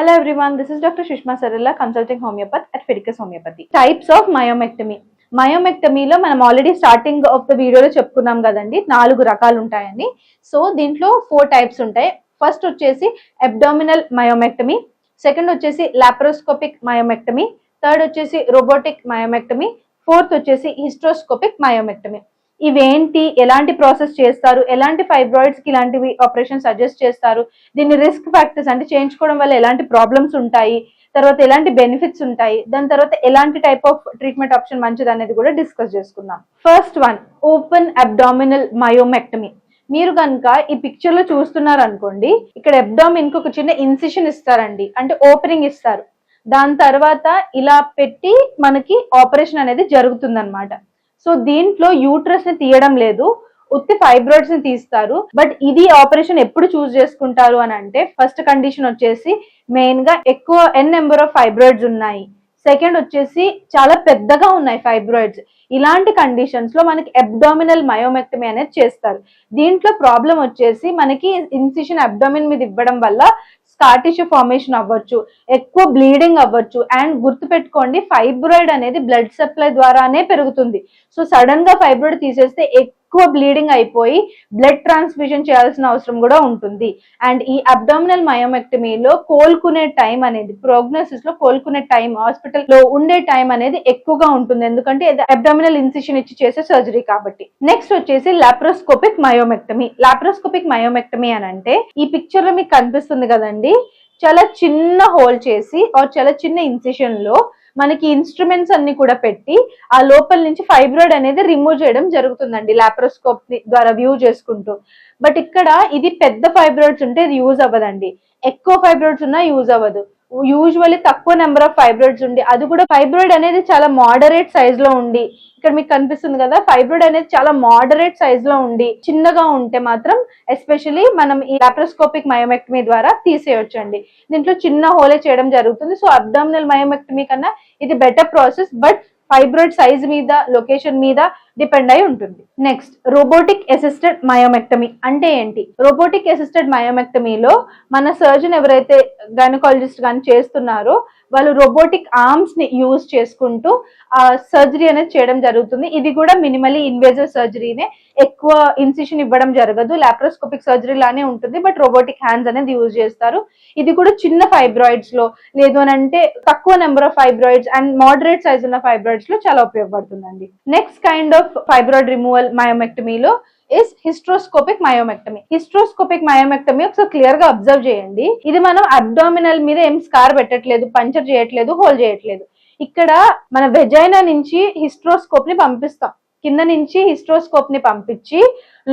Hello everyone this is doctor Sushma Sarilla, consulting homeopathy at Fidelis homeopathy types of myomectomy మయోమెక్టమీలో మనం already starting of the వీడియోలో చెప్పుకున్నాం కదండి నాలుగు రకాలు ఉంటాయని సో దీంట్లో ఫోర్ టైప్స్ ఉంటాయి. ఫస్ట్ వచ్చేసి అబ్డామినల్ మయోమెక్టమీ సెకండ్ వచ్చేసి లాప్రోస్కోపిక్ మయోమెక్టమీ థర్డ్ వచ్చేసి రోబోటిక్ మయోమెక్టమీ ఫోర్త్ వచ్చేసి హిస్ట్రోస్కోపిక్ మయోమెక్టమీ ఇవేంటి ఎలాంటి ప్రాసెస్ చేస్తారు ఎలాంటి ఫైబ్రాయిడ్స్కి ఇలాంటివి ఆపరేషన్ సజెస్ట్ చేస్తారు దీన్ని రిస్క్ ఫ్యాక్టర్స్ అంటే చేయించుకోవడం వల్ల ఎలాంటి ప్రాబ్లమ్స్ ఉంటాయి తర్వాత ఎలాంటి బెనిఫిట్స్ ఉంటాయి దాని తర్వాత ఎలాంటి టైప్ ఆఫ్ ట్రీట్మెంట్ ఆప్షన్ మంచిది అనేది కూడా డిస్కస్ చేసుకుందాం. First one open abdominal myomectomy. మీరు కనుక ఈ పిక్చర్లో చూస్తున్నారు అనుకోండి ఇక్కడ అబ్డామిన్కి ఒక చిన్న ఇన్సిషన్ ఇస్తారండి అంటే ఓపెనింగ్ ఇస్తారు. దాని తర్వాత ఇలా పెట్టి మనకి ఆపరేషన్ అనేది జరుగుతుంది సో దీంట్లో యూట్రస్ని తీయడం లేదు ఉత్తి ఫైబ్రాయిడ్స్ని తీస్తారు. బట్ ఇది ఆపరేషన్ ఎప్పుడు చూస్ చేసుకుంటారు అని అంటే ఫస్ట్ కండిషన్ వచ్చేసి మెయిన్గా ఎక్కువ ఎన్ నెంబర్ ఆఫ్ ఫైబ్రాయిడ్స్ ఉన్నాయి. సెకండ్ వచ్చేసి చాలా పెద్దగా ఉన్నాయి ఫైబ్రాయిడ్స్ ఇలాంటి కండిషన్స్లో మనకి అబ్డామినల్ మయోమెక్టమీ అనేది చేస్తారు. దీంట్లో ప్రాబ్లం వచ్చేసి మనకి ఇన్సిషన్ అబ్డామిన్ మీద ఇవ్వడం వల్ల స్కార్ టిష్యూ ఫార్మేషన్ అవ్వచ్చు ఎక్కువ బ్లీడింగ్ అవ్వచ్చు అండ్ గుర్తుపెట్టుకోండి ఫైబ్రాయిడ్ అనేది బ్లడ్ సప్లై ద్వారానే పెరుగుతుంది. సో సడన్గా ఫైబ్రాయిడ్ తీసేస్తే ఎక్కువ బ్లీడింగ్ అయిపోయి బ్లడ్ ట్రాన్స్ఫ్యూజన్ చేయాల్సిన అవసరం కూడా ఉంటుంది. అండ్ ఈ అబ్డామినల్ మయోమెక్టమీలో కోలుకునే టైం అనేది ప్రోగ్నోసిస్లో కోలుకునే టైం హాస్పిటల్లో ఉండే టైం అనేది ఎక్కువగా ఉంటుంది. ఎందుకంటే అబ్డామినల్ ఇన్సిషన్ ఇచ్చి చేసే సర్జరీ కాబట్టి. నెక్స్ట్ వచ్చేసి లాప్రోస్కోపిక్ మయోమెక్టమీ లాప్రోస్కోపిక్ మయోమెక్టమీ అని అంటే ఈ పిక్చర్లో మీకు కనిపిస్తుంది కదండి. చాలా చిన్న హోల్ చేసి ఆర్ చాలా చిన్న ఇన్సిషన్లో మనకి ఇన్స్ట్రుమెంట్స్ అన్ని కూడా పెట్టి ఆ లోపల నుంచి ఫైబ్రాయిడ్ అనేది రిమూవ్ చేయడం జరుగుతుందండి లాప్రోస్కోప్ ద్వారా వ్యూ చేసుకుంటూ. బట్ ఇక్కడ ఇది పెద్ద ఫైబ్రాయిడ్స్ ఉంటే ఇది యూజ్ అవ్వదండి. ఎక్కువ ఫైబ్రాయిడ్స్ ఉన్నా యూజ్ అవ్వదు. యూజువల్లీ తక్కువ నెంబర్ ఆఫ్ ఫైబ్రాయిడ్స్ ఉండి అది కూడా ఫైబ్రాయిడ్ అనేది చాలా మోడరేట్ సైజ్లో ఉండి ఇక్కడ మీకు కనిపిస్తుంది కదా ఫైబ్రాయిడ్ అనేది చాలా మోడరేట్ సైజ్లో ఉండి చిన్నగా ఉంటే మాత్రం ఎస్పెషలీ మనం ఈ లాప్రోస్కోపిక్ మయోమెక్టమీ ద్వారా తీసేయొచ్చండి. దీంట్లో చిన్న హోలే చేయడం జరుగుతుంది సో అబ్డామినల్ మయోమెక్టమీ కన్నా ఇది better process but fibroid size మీద లొకేషన్ మీద డిపెండ్ అయి ఉంటుంది. నెక్స్ట్ రోబోటిక్ అసిస్టెడ్ మయోమెక్టమీ అంటే ఏంటి? రోబోటిక్ అసిస్టెడ్ మయోమెక్టమీలో మన సర్జన్ ఎవరైతే గైనకాలజిస్ట్ కానీ చేస్తున్నారో వాళ్ళు రోబోటిక్ ఆర్మ్స్ని యూజ్ చేసుకుంటూ ఆ సర్జరీ అనేది చేయడం జరుగుతుంది. ఇది కూడా మినిమలీ ఇన్వేజివ్ సర్జరీనే ఎక్కువ ఇన్సిషన్ ఇవ్వడం జరగదు. లాప్రోస్కోపిక్ సర్జరీ లానే ఉంటుంది బట్ రోబోటిక్ హ్యాండ్స్ అనేది యూజ్ చేస్తారు. ఇది కూడా చిన్న ఫైబ్రాయిడ్స్లో లేదు అని అంటే తక్కువ number of fibroids and moderate size ఉన్న ఫైబ్రాయిడ్స్లో చాలా ఉపయోగపడుతుందండి. Next kind of fibroid removal మయోమెక్టమీలో is hysteroscopic myomectomy hysteroscopic myomectomy ఒకసారి క్లియర్గా అబ్జర్వ్ చేయండి. ఇది మనం అబ్డామినల్ మీద ఏం స్కార్ పెట్టట్లేదు పంచర్ చేయట్లేదు హోల్ చేయట్లేదు. ఇక్కడ మన వెజైనా నుంచి హిస్ట్రోస్కోప్ని పంపిస్తాం. కింద నుంచి హిస్ట్రోస్కోప్ని పంపించి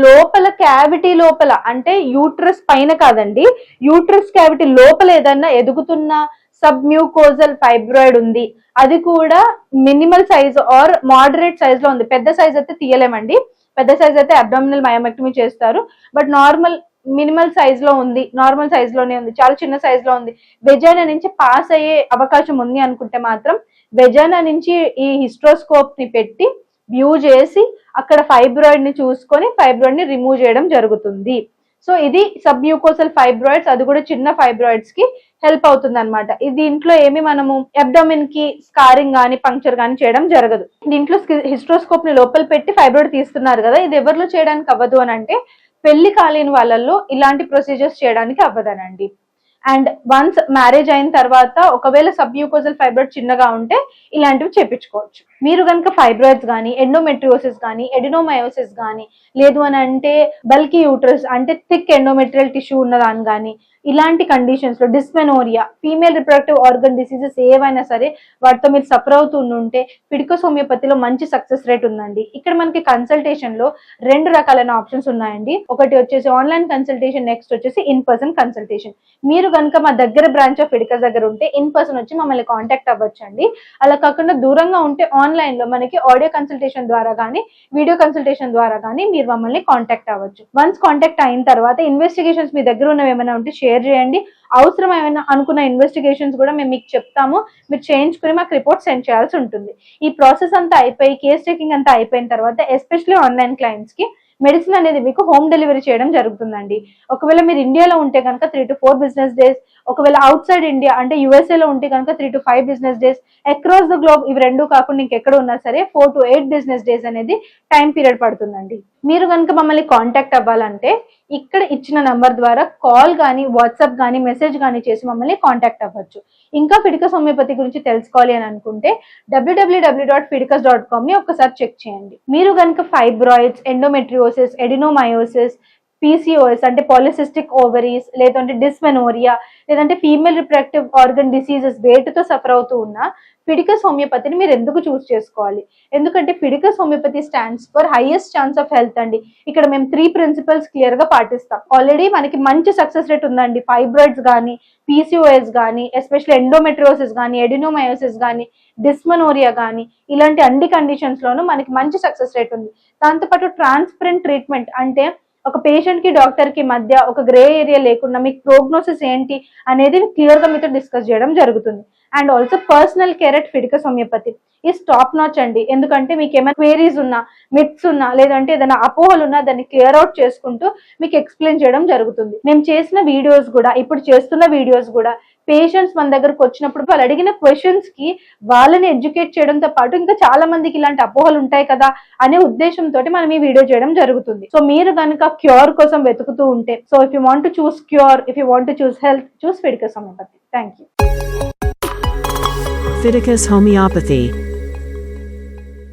లోపల క్యావిటీ లోపల అంటే యూట్రస్ పైన కాదండి యూట్రస్ క్యావిటీ లోపల ఏదన్నా ఎదుగుతున్న సబ్ మ్యూకోజల్ ఫైబ్రాయిడ్ ఉంది. అది కూడా మినిమల్ సైజ్ ఆర్ మోడరేట్ సైజ్లో ఉంది. పెద్ద సైజ్ అయితే తీయలేమండి. పెద్ద సైజ్ అయితే అబ్డామినల్ మయోమెక్టమీ చేస్తారు. బట్ నార్మల్ మినిమల్ సైజ్లో ఉంది. నార్మల్ సైజ్లోనే ఉంది. చాలా చిన్న సైజ్లో ఉంది. వెజైనా నుంచి పాస్ అయ్యే అవకాశం ఉంది అనుకుంటే మాత్రం వెజైనా నుంచి ఈ హిస్ట్రోస్కోప్ని పెట్టి వ్యూ చేసి అక్కడ ఫైబ్రాయిడ్ని చూసుకొని ఫైబ్రాయిడ్ని రిమూవ్ చేయడం జరుగుతుంది. సో ఇది సబ్ మ్యూకోసల్ ఫైబ్రాయిడ్స్ అది కూడా చిన్న ఫైబ్రాయిడ్స్కి హెల్ప్ అవుతుంది అనమాట దీంట్లో ఏమి మనము అబ్డోమిన్కి స్కారింగ్ కానీ పంక్చర్ కానీ చేయడం జరగదు. దీంట్లో హిస్ట్రోస్కోప్ని లోపల పెట్టి ఫైబ్రాయిడ్ తీస్తున్నారు కదా ఇది ఎవరిలో చేయడానికి అవ్వదు అని అంటే పెళ్ళి కాలేని వాళ్ళల్లో ఇలాంటి ప్రొసీజర్స్ చేయడానికి అవ్వదనండి. అండ్ వన్స్ మ్యారేజ్ అయిన తర్వాత ఒకవేళ సబ్యూకోజల్ ఫైబ్రాయిడ్ చిన్నగా ఉంటే ఇలాంటివి చేపించుకోవచ్చు. మీరు కనుక ఫైబ్రాయిడ్స్ కానీ ఎండోమెట్రియోసిస్ కానీ ఎడినోమయోసిస్ కానీ లేదు అని అంటే బల్కీ యూట్రస్ అంటే థిక్ ఎండోమెట్రియల్ టిష్యూ ఉన్నదాని కానీ ఇలాంటి కండిషన్స్లో dysmenorrhea female reproductive organ diseases ఏవైనా సరే వాటితో మీరు సఫర్ అవుతుంటే పిడికోస్ హోమియోపతిలో మంచి సక్సెస్ రేట్ ఉందండి. ఇక్కడ మనకి కన్సల్టేషన్లో రెండు రకాలైన ఆప్షన్స్ ఉన్నాయండి. ఒకటి వచ్చేసి ఆన్లైన్ కన్సల్టేషన్ నెక్స్ట్ వచ్చేసి ఇన్ పర్సన్ కన్సల్టేషన్ మీరు కనుక మా దగ్గర బ్రాంచ్ ఆఫ్ ఫిడికస్ దగ్గర ఉంటే ఇన్ పర్సన్ వచ్చి మమ్మల్ని కాంటాక్ట్ అవ్వచ్చండి. అలా కాకుండా దూరంగా ఉంటే ఆన్లైన్లో మనకి ఆడియో కన్సల్టేషన్ ద్వారా కానీ వీడియో కన్సల్టేషన్ ద్వారా కానీ మీరు మమ్మల్ని కాంటాక్ట్ అవ్వచ్చు. వన్స్ కాంటాక్ట్ అయిన తర్వాత ఇన్వెస్టిగేషన్స్ మీ దగ్గర ఉన్నవి ఏమైనా ఉంటే షేర్ చేయండి. అవసరం ఏమైనా అనుకున్న ఇన్వెస్టిగేషన్స్ కూడా మేము మీకు చెప్తాము. మీరు చేయించుకుని మాకు రిపోర్ట్ సెండ్ చేయాల్సి ఉంటుంది. ఈ ప్రాసెస్ అంతా అయిపోయి కేస్ టేకింగ్ అంతా అయిపోయిన తర్వాత ఎస్పెషల్లీ ఆన్లైన్ క్లయింట్స్కి మెడిసిన్ అనేది మీకు హోమ్ డెలివరీ చేయడం జరుగుతుందండి. ఒకవేళ మీరు ఇండియాలో ఉంటే కనుక three to four business days ఒకవేళ అవుట్ సైడ్ ఇండియా అంటే యుఎస్ఏలో ఉంటే కనుక three to five business days across the globe ఇవి రెండు కాకుండా ఇంకెక్కడ ఉన్నా సరే four to eight business days అనేది టైం పీరియడ్ పడుతుందండి. మీరు కనుక మమ్మల్ని కాంటాక్ట్ అవ్వాలంటే ఇక్కడ ఇచ్చిన నంబర్ ద్వారా కాల్ కానీ వాట్సాప్ కానీ మెసేజ్ కానీ చేసి మమ్మల్ని కాంటాక్ట్ అవ్వచ్చు. ఇంకా ఫిడికస్ హోమియోపతి గురించి తెలుసుకోవాలి అని అనుకుంటే డబ్ల్యూడబ్ల్యూడబ్ల్యూ డాట్ ఫిడికస్ డాట్ కామ్ని ఒకసారి చెక్ చేయండి. మీరు కనుక ఫైబ్రాయిడ్స్ ఎండోమెట్రియోసిస్ ఎడినోమయోసిస్ పీసీఓఎస్ అంటే పాలిసిస్టిక్ ఓవరీస్ లేదంటే డిస్మెనోరియా లేదంటే ఫీమేల్ రిప్రొడక్టివ్ ఆర్గన్ డిసీజెస్ వేటితో సఫర్ అవుతూ ఉన్న ఫిడికస్ హోమియోపతిని మీరు ఎందుకు చూస్ చేసుకోవాలి? ఎందుకంటే Fidicus homeopathy stands for highest chance of health అండి. ఇక్కడ మేము త్రీ ప్రిన్సిపల్స్ క్లియర్గా పాటిస్తాం. ఆల్రెడీ మనకి మంచి సక్సెస్ రేట్ ఉందండి. ఫైబ్రాయిడ్స్ కానీ పీసీఓఎస్ కానీ ఎస్పెషల్లీ ఎండోమెట్రోసిస్ కానీ ఎడినోమయోసిస్ కానీ డిస్మనోరియా కానీ ఇలాంటి అన్ని కండిషన్స్ లోనూ మనకి మంచి సక్సెస్ రేట్ ఉంది. దాంతోపాటు ట్రాన్స్పరెంట్ ట్రీట్మెంట్ అంటే ఒక పేషెంట్కి డాక్టర్కి మధ్య ఒక గ్రే ఏరియా లేకుండా మీకు ప్రోగ్నోసిస్ ఏంటి అనేది క్లియర్గా మీతో డిస్కస్ చేయడం జరుగుతుంది. And also personal care at Phyticus homeopathy ఈ స్టాప్ నాచ్ అండి. ఎందుకంటే మీకు ఏమైనా క్వేరీస్ ఉన్నా మిత్స్ ఉన్నా లేదంటే ఏదైనా అపోహలు ఉన్నా దాన్ని క్లియర్ అవుట్ చేసుకుంటూ మీకు ఎక్స్ప్లెయిన్ చేయడం జరుగుతుంది. మేము చేసిన వీడియోస్ కూడా ఇప్పుడు చేస్తున్న వీడియోస్ కూడా పేషెంట్స్ మన దగ్గరకు వచ్చినప్పుడు వాళ్ళు అడిగిన క్వశ్చన్స్కి వాళ్ళని ఎడ్యుకేట్ చేయడంతో పాటు ఇంకా చాలా మందికి ఇలాంటి అపోహలు ఉంటాయి కదా అనే ఉద్దేశంతో మనం ఈ వీడియో చేయడం జరుగుతుంది. సో మీరు కనుక క్యూర్ కోసం వెతుకుతూ ఉంటే so if you want choose cure if you want choose health choose Phyticus homeopathy thank you Phyticus homeopathy.